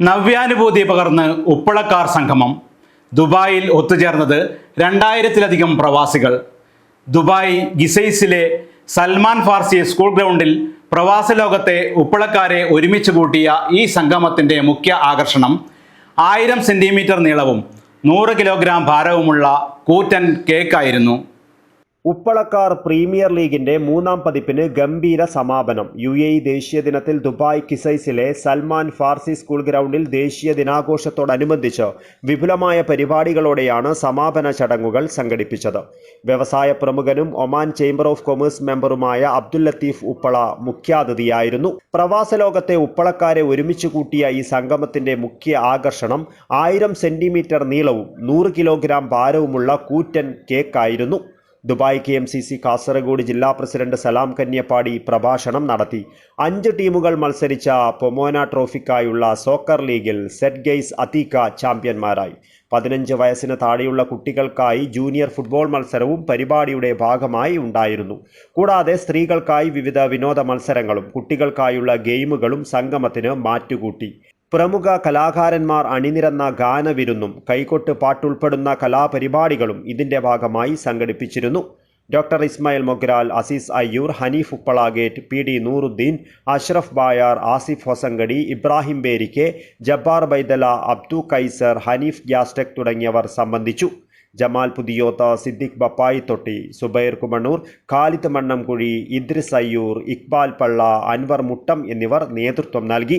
നവ്യാനുഭൂതി പകർന്ന് ഉപ്പളക്കാർ സംഗമം. ദുബായിൽ ഒത്തുചേർന്നത് രണ്ടായിരത്തിലധികം പ്രവാസികൾ. ദുബായ് ഗിസൈസിലെ സൽമാൻ ഫാർസി സ്കൂൾ ഗ്രൗണ്ടിൽ പ്രവാസ ലോകത്തെ ഉപ്പളക്കാരെ ഒരുമിച്ച് കൂട്ടിയ ഈ സംഗമത്തിന്റെ മുഖ്യ ആകർഷണം ആയിരം സെന്റിമീറ്റർ നീളവും നൂറ് കിലോഗ്രാം ഭാരവുമുള്ള കൂറ്റൻ കേക്കായിരുന്നു. ഉപ്പളക്കാർ പ്രീമിയർ ലീഗിന്റെ മൂന്നാം പതിപ്പിന് ഗംഭീര സമാപനം. യു എ ദേശീയ ദിനത്തിൽ ദുബായ് കിസൈസിലെ സൽമാൻ ഫാർസി സ്കൂൾ ഗ്രൗണ്ടിൽ ദേശീയ ദിനാഘോഷത്തോടനുബന്ധിച്ച് വിപുലമായ പരിപാടികളോടെയാണ് സമാപന ചടങ്ങുകൾ സംഘടിപ്പിച്ചത്. വ്യവസായ പ്രമുഖനും ഒമാൻ ചേംബർ ഓഫ് കൊമേഴ്സ് മെമ്പറുമായ അബ്ദുൽ ലത്തീഫ് ഉപ്പള മുഖ്യാതിഥിയായിരുന്നു. പ്രവാസ ലോകത്തെ ഉപ്പളക്കാരെ ഒരുമിച്ച് കൂട്ടിയ ഈ സംഗമത്തിന്റെ മുഖ്യ ആകർഷണം ആയിരം സെന്റിമീറ്റർ നീളവും നൂറ് കിലോഗ്രാം ഭാരവുമുള്ള കൂറ്റൻ കേക്കായിരുന്നു. Dubai K M C C Kasaragod ജില്ലാ പ്രസിഡന്റ് സലാം കന്യപ്പാടി പ്രഭാഷണം നടത്തി. അഞ്ച് ടീമുകൾ മത്സരിച്ച പൊമോന ട്രോഫിക്കായുള്ള സോക്കർ ലീഗിൽ സെറ്റ് ഗെയ്സ് അതീക ചാമ്പ്യന്മാരായി. പതിനഞ്ച് വയസ്സിന് താഴെയുള്ള കുട്ടികൾക്കായി ജൂനിയർ ഫുട്ബോൾ മത്സരവും പരിപാടിയുടെ ഭാഗമായി ഉണ്ടായിരുന്നു. കൂടാതെ സ്ത്രീകൾക്കായി വിവിധ വിനോദ മത്സരങ്ങളും കുട്ടികൾക്കായുള്ള ഗെയിമുകളും സംഗമത്തിന് മാറ്റുകൂട്ടി. പ്രമുഖ കലാകാരന്മാർ അണിനിരന്ന ഗാനവിരുന്നും കൈകൊട്ട് പാട്ടുൾപ്പെടുന്ന കലാപരിപാടികളും ഇതിന്റെ ഭാഗമായി സംഘടിപ്പിച്ചിരുന്നു. Doctor Ismail Mogral Azeez Ayyur Hanif Uppala gate P D Nooruddin Ashraf Bayar Asif Hosangadi Ibrahim Berike Jabbar Baidala Abdu Kaiser Hanif ഗ്യാസ്റ്റക് തുടങ്ങിയവർ സംബന്ധിച്ചു. ജമാൽ പുതിയോത്ത സിദ്ദിഖ് ബപ്പായി തൊട്ടി സുബൈർ കുമണ്ണൂർ ഖാലിദ് മണ്ണംകുഴി ഇദ്രിസ് അയ്യൂർ ഇക്ബാൽ പള്ള അൻവർ മുട്ടം എന്നിവർ നേതൃത്വം നൽകി.